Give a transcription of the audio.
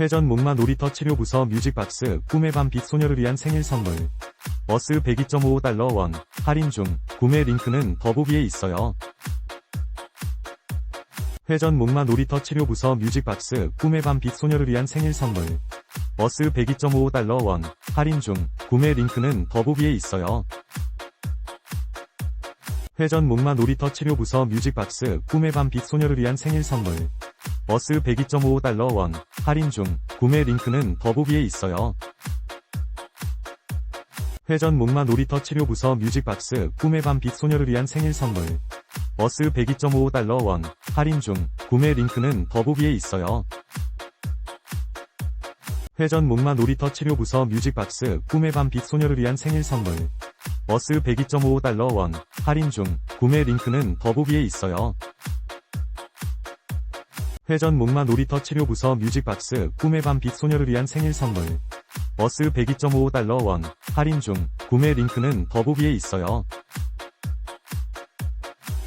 회전 목마 놀이터 치료부서 뮤직박스 꿈의 밤빛 소녀를 위한 생일 선물. 버스 102.55달러 원 할인 중 구매 링크는 더보기에 있어요. 회전 목마 놀이터 치료부서 뮤직박스 꿈의 밤빛 소녀를 위한 생일 선물. 버스 102.55달러 원 할인 중 구매 링크는 더보기에 있어요. 회전 목마 놀이터 치료부서 뮤직박스 꿈의 밤빛 소녀를 위한 생일 선물. 버스 102.55달러 원 할인 중 구매 링크는 더보기에 있어요. 회전 목마 놀이터 치료부서 뮤직박스 꿈의 밤빛 소녀를 위한 생일 선물. 버스 102.55달러 원, 할인 중, 구매 링크는 더보기에 있어요. 회전 목마 놀이터 치료부서 뮤직박스 꿈의 밤빛 소녀를 위한 생일 선물. 버스 102.55달러 원, 할인 중, 구매 링크는 더보기에 있어요. 회전 목마 놀이터 치료부서 뮤직박스 꿈의 밤빛 소녀를 위한 생일 선물. 버스 102.55달러 원, 할인 중, 구매 링크는 더보기에 있어요. 회전 목마 놀이터 치료부서 뮤직박스 꿈의 밤빛 소녀를 위한 생일 선물. 버스 102.55달러 원, 할인 중, 구매 링크는 더보기에 있어요. 회전 목마 놀이터 치료부서 뮤직박스 꿈의 밤빛 소녀를 위한 생일 선물. 버스 102.55달러 원, 할인 중, 구매 링크는 더보기에 있어요.